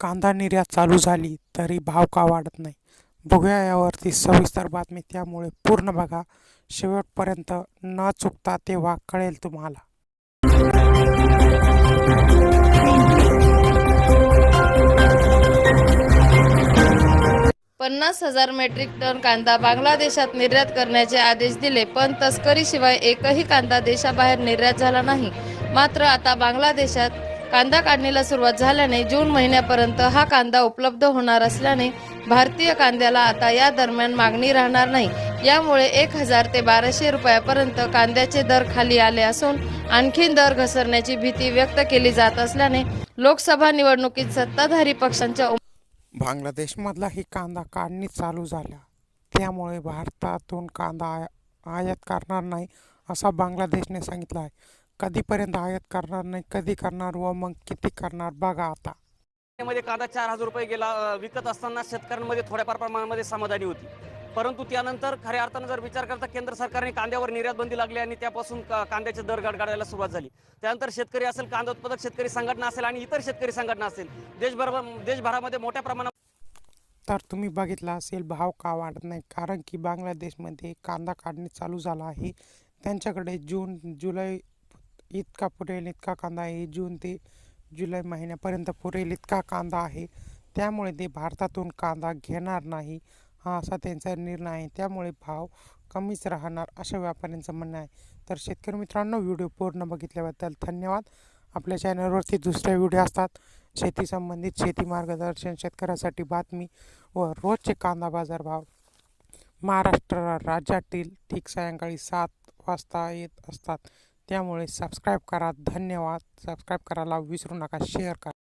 कांदा निर्यात चालू झाली तरी भाव का वाढत नाही? बघूया यावरती सविस्तर बातमी. त्यामुळे पूर्ण बघा. शेवटपर्यंत न चुकता तेव्हा कळेल तुम्हाला. पन्नास हजार मेट्रिक टन कांदा बांगलादेशात निर्यात करण्याचे आदेश दिले पण तस्करीशिवाय एकही कांदा देशाबाहेर निर्यात झाला नाही. मात्र आता बांगलादेशात कांदा काढणीला सुरुवात झाल्याने जून महिन्यापर्यंत हा कांदा उपलब्ध होणार असल्याने भारतीय कांद्याला आता या दरम्यान मागणी राहणार नाही. यामुळे एक हजार ते बाराशे रुपयापर्यंत कांद्याचे दर खाली आले असून आणखीन दर घसरण्याची भीती व्यक्त केली जात असल्याने लोकसभा निवडणुकीत सत्ताधारी पक्षांच्या बांगलादेशमधलाही कांदा काढणी चालू झाल्या. त्यामुळे भारतातून कांदा आया- आयात करणार नाही असा बांगलादेशने सांगितलं आहे. कधीपर्यंत आयात करणार नाही कधी करणार व मग किती करणार बघा आता. मध्ये कांदा चार हजार रुपये गेला विकत असताना शेतकऱ्यांमध्ये थोड्याफार प्रमाणामध्ये समाधानी होती. परंतु त्यानंतर खऱ्या अर्थानं जर विचार करता केंद्र सरकारने कांद्यावर निर्यात बंदी लागली आणि त्यापासून का- कांद्याचे दर गडगडायला सुरुवात झाली. त्यानंतर शेतकरी असेल कांदा उत्पादक शेतकरी संघटना असेल आणि इतर शेतकरी संघटना असेल देशभर देशभरामध्ये मोठ्या प्रमाणात तर तुम्ही बघितलं असेल भाव का वाढत नाही. कारण की बांगलादेशमध्ये कांदा काढणी चालू झाला आहे. त्यांच्याकडे जून जुलै इतका पुरेल इतका कांदा आहे. जून ते जुलै महिन्यापर्यंत पुरेल इतका कांदा आहे. त्यामुळे ते भारतातून कांदा घेणार नाही हा असा त्यांचा निर्णय आहे. त्यामुळे भाव कमीच राहणार अशा व्यापाऱ्यांचं म्हणणं आहे. तर शेतकरी मित्रांनो व्हिडिओ पूर्ण बघितल्याबद्दल धन्यवाद. आपल्या चॅनलवरती दुसरे व्हिडिओ असतात. शेती संबंधित शेती मार्गदर्शन शेतकऱ्यासाठी बातमी व रोजचे कांदा बाजार भाव महाराष्ट्र राज्यातील ठीक सायंकाळी सात वाजता येत असतात. त्यामुळे सबस्क्राईब करा. धन्यवाद. सबस्क्राईब करायला विसरू नका. शेअर करा.